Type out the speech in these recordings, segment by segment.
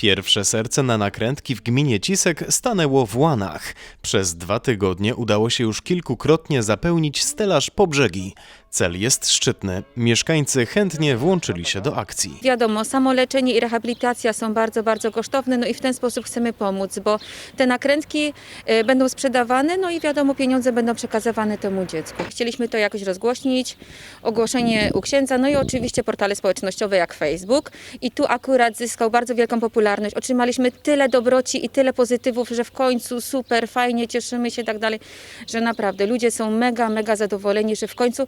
Pierwsze serce na nakrętki w gminie Cisek stanęło w Łanach. Przez dwa tygodnie udało się już kilkukrotnie zapełnić stelaż po brzegi. Cel jest szczytny. Mieszkańcy chętnie włączyli się do akcji. Wiadomo, samoleczenie i rehabilitacja są bardzo, bardzo kosztowne, no i w ten sposób chcemy pomóc, bo te nakrętki e, będą sprzedawane, no i wiadomo, pieniądze będą przekazywane temu dziecku. Chcieliśmy to jakoś rozgłośnić, ogłoszenie u księdza, no i oczywiście portale społecznościowe jak Facebook. I tu akurat zyskał bardzo wielką popularność. Otrzymaliśmy tyle dobroci i tyle pozytywów, że w końcu super, fajnie, cieszymy się i tak dalej, że naprawdę ludzie są mega, mega zadowoleni, że w końcu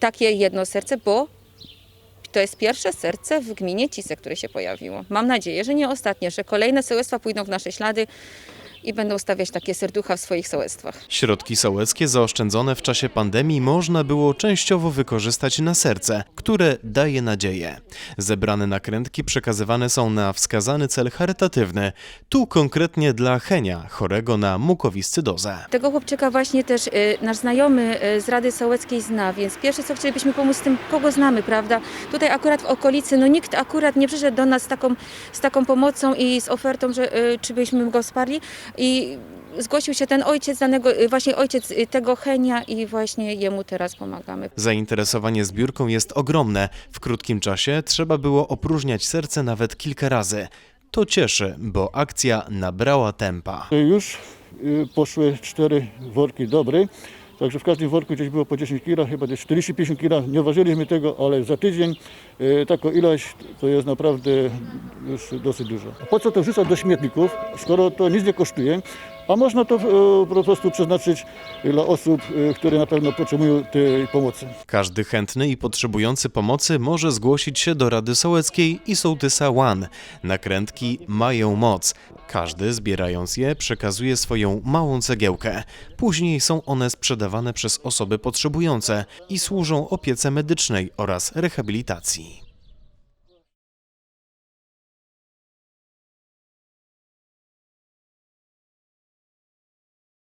takie jedno serce, bo to jest pierwsze serce w gminie Cisek, które się pojawiło. Mam nadzieję, że nie ostatnie, że kolejne sołectwa pójdą w nasze ślady i będą stawiać takie serducha w swoich sołectwach. Środki sołeckie zaoszczędzone w czasie pandemii można było częściowo wykorzystać na serce, które daje nadzieję. Zebrane nakrętki przekazywane są na wskazany cel charytatywny, tu konkretnie dla Henia, chorego na mukowiscydozę. Tego chłopczyka właśnie też y, nasz znajomy y, z Rady Sołeckiej zna, więc pierwsze co chcielibyśmy pomóc tym, kogo znamy, prawda? Tutaj akurat w okolicy, no nikt akurat nie przyszedł do nas z taką, z taką pomocą i z ofertą, że y, czy byśmy go wsparli i zgłosił się ten ojciec danego, y, właśnie ojciec y, tego Henia i właśnie jemu teraz pomagamy. Zainteresowanie zbiórką jest ogromne. W krótkim czasie trzeba było opróżniać serce nawet kilka razy. To cieszy, bo akcja nabrała tempa. Już y, poszły cztery worki dobre, także w każdym worku gdzieś było po 10 kg, chyba gdzieś 40-50 kg. Nie ważyliśmy tego, ale za tydzień taką ilość to jest naprawdę już dosyć dużo. Po co to wrzucać do śmietników, skoro to nic nie kosztuje, a można to y, po prostu przeznaczyć dla osób, y, które na pewno potrzebują tej pomocy. Każdy chętny i potrzebujący pomocy może zgłosić się do Rady Sołeckiej i Sołtysa One. Nakrętki mają moc. Każdy, zbierając je, przekazuje swoją małą cegiełkę. Później są one sprzedawane przez osoby potrzebujące i służą opiece medycznej oraz rehabilitacji.